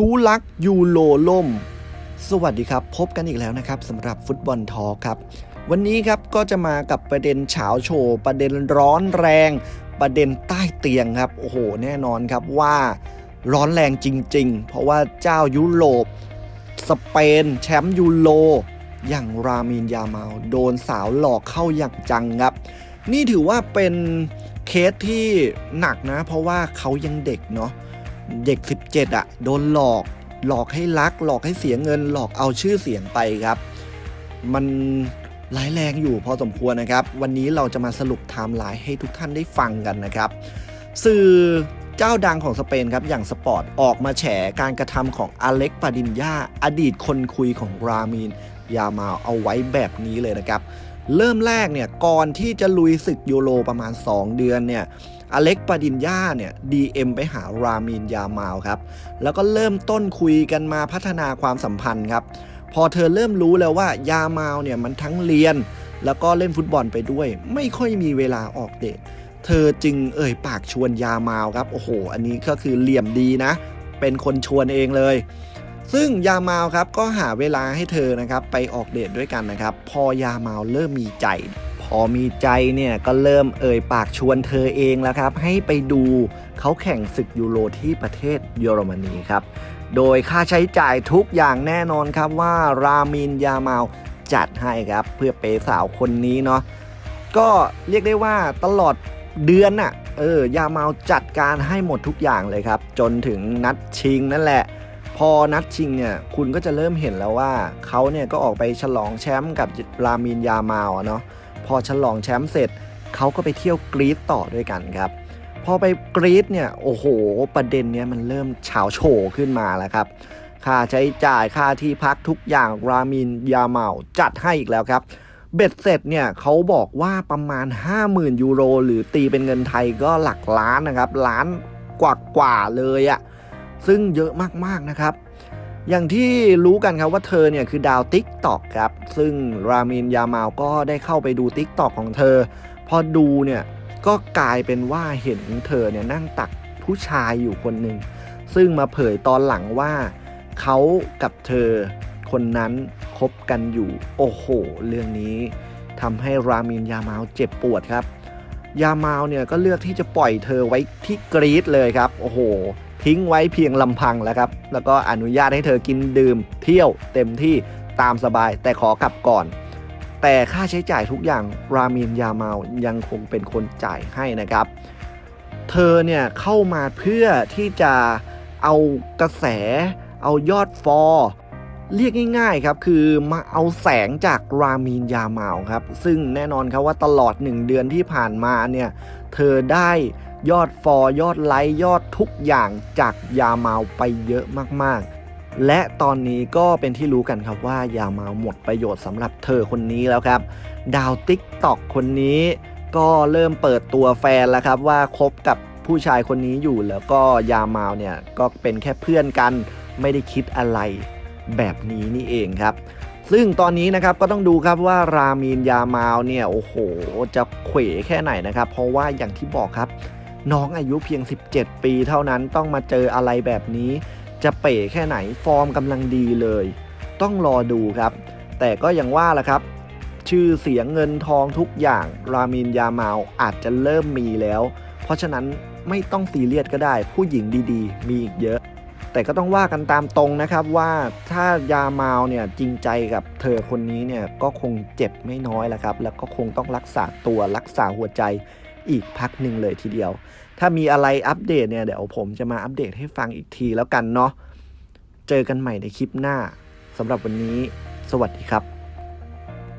ชูลักยูโรล่ม สวัสดีครับ พบกันอีกแล้วนะครับสำหรับฟุตบอลทอครับ วันนี้ครับก็จะมากับประเด็นเฉาโชว์ประเด็นร้อนแรง ประเด็นใต้เตียงครับ โอ้โห แน่นอนครับว่าร้อนแรงจริง ๆ เพราะว่าเจ้ายุโรป สเปน แชมป์ยูโรอย่างรามินยามาลโดนสาวหลอกเข้าอย่างจังครับ นี่ถือว่าเป็นเคสที่หนักนะ เพราะว่าเขายังเด็กเนาะ เด็ก 17อะ่ะโดนหลอกหลอกให้รัก หลอกให้เสียเงิน หลอกเอาชื่อเสียงไปครับ มันร้ายแรงอยู่พอสมควรนะครับ วันนี้เราจะมาสรุปไทม์ไลน์ให้ทุกท่านได้ฟังกันนะครับ สื่อเจ้าดังของสเปนครับ อย่างสปอร์ตออกมาแฉการกระทำของอเล็กปาดินยาอดีตคนคุยของรามีนยามาเอาไว้แบบนี้เลยนะครับ เริ่มแรกเนี่ยก่อนที่จะลุยศึกยูโรประมาณ 2 เดือนเนี่ยอเล็กปาดินยาเนี่ย DM ไปหารามีนยามาลครับ แล้วก็เริ่มต้นคุยกันมาพัฒนาความสัมพันธ์ครับ พอเธอเริ่มรู้แล้วว่ายามาลเนี่ยมันทั้งเรียน แล้วก็เล่นฟุตบอลไปด้วย ไม่ค่อยมีเวลาออกเดทเธอจึงเอ่ยปากชวนยามาลครับ โอ้โห อันนี้ก็คือเหลี่ยมดีนะ เป็นคนชวนเองเลย ซึ่งยามาลครับก็หาเวลาให้เธอนะครับไปออกเดทด้วยกันนะครับ พอยามาลเริ่มมีใจ พอมีใจเนี่ยก็เริ่มเอ่ยปากชวนเธอเองแล้วครับ ให้ไปดูเขาแข่งศึกยูโรที่ประเทศเยอรมนีครับ โดยค่าใช้จ่ายทุกอย่างแน่นอนครับว่ารามินยามาลจัดให้ครับ เพื่อเปสาวคนนี้เนาะก็เรียกได้ว่าตลอดเดือนน่ะเออยาเมาจัดการให้หมดทุกอย่างเลยครับ จนถึงนัดชิงนั่นแหละ พอนัดชิงเนี่ยคุณก็จะเริ่มเห็นแล้วว่าเขาเนี่ยก็ออกไปฉลองแชมป์กับรามินยามาลอะเนาะพอฉลองแชมป์เสร็จเขาก็ไปเที่ยวกรีซต่อด้วยกันครับพอไปกรีซเนี่ยโอ้โห ประเด็นเนี้ยมันเริ่มเฉาโฉขึ้นมาแล้วครับค่าใช้จ่ายค่าที่พักทุกอย่างรามินยาเมาจัดให้อีกแล้วครับ เบ็ดเสร็จเนี่ยเขาบอกว่าประมาณ 50,000 ยูโร หรือตีเป็นเงินไทยก็หลักล้านนะครับ ล้านกว่ากว่าๆเลยอะ ซึ่งเยอะมากๆนะครับ อย่างที่รู้กันครับว่าเธอเนี่ยคือดาวติ๊กตอกครับ ซึ่งรามินยามาลก็ได้เข้าไปดูติ๊กตอกของเธอ พอดูเนี่ยก็กลายเป็นว่าเห็นเธอเนี่ยนั่งตักผู้ชายอยู่คนหนึ่ง ซึ่งมาเผยตอนหลังว่าเขากับเธอคนนั้นคบกันอยู่ โอ้โห เรื่องนี้ทำให้รามินยามาลเจ็บปวดครับ ยามาลเนี่ยก็เลือกที่จะปล่อยเธอไว้ที่กรีซเลยครับ โอ้โห ทิ้งไว้เพียงลำพังแล้วครับ แล้วก็อนุญาตให้เธอกินดื่ม เที่ยวเต็มที่ตามสบายแต่ขอกลับก่อน แต่ค่าใช้จ่ายทุกอย่างรามินยาเมายังคงเป็นคนจ่ายให้นะครับ เธอเนี่ยเข้ามาเพื่อที่จะเอากระแส เอายอดฟอล เรียกง่ายๆครับคือมาเอาแสงจากรามีนยาเมาครับ ซึ่งแน่นอนครับว่าตลอด 1 เดือนที่ผ่านมาเนี่ยเธอได้ยอดฟอลยอดไลค์ยอดทุกอย่างจากยาเมาไปเยอะมากๆ และตอนนี้ก็เป็นที่รู้กันครับว่ายาเมาหมดประโยชน์สำหรับเธอคนนี้แล้วครับ ดาวติ๊กตอกคนนี้ก็เริ่มเปิดตัวแฟนแล้วครับว่าคบกับผู้ชายคนนี้อยู่แล้วก็ยาเมาเนี่ยก็เป็นแค่เพื่อนกันไม่ได้คิดอะไร แบบนี้นี่เองครับ ซึ่งตอนนี้นะครับก็ต้องดูครับว่ารามีนยามาลเนี่ยโอ้โห จะเขวแค่ไหนนะครับ เพราะว่าอย่างที่บอกครับ น้องอายุเพียง 17 ปีเท่านั้นต้องมาเจออะไรแบบนี้ จะเป๋แค่ไหนฟอร์มกำลังดีเลย ต้องรอดูครับ แต่ก็ยังว่าละครับ ชื่อเสียงเงินทองทุกอย่าง รามินยามาอาจจะเริ่มมีแล้ว เพราะฉะนั้นไม่ต้องซีเรียสก็ได้ผู้หญิงดีๆ มีอีกเยอะ แต่ก็ต้องว่ากันตามตรงนะครับว่าถ้ายาเมาลเนี่ยจริงใจกับเธอคนนี้เนี่ยก็คงเจ็บไม่น้อยแหละครับ แล้วก็คงต้องรักษาตัวรักษาหัวใจอีกพักหนึ่งเลยทีเดียว ถ้ามีอะไรอัปเดตเนี่ยเดี๋ยวผมจะมาอัปเดตให้ฟังอีกทีแล้วกันเนาะ เจอกันใหม่ในคลิปหน้าสำหรับวันนี้ สวัสดีครับ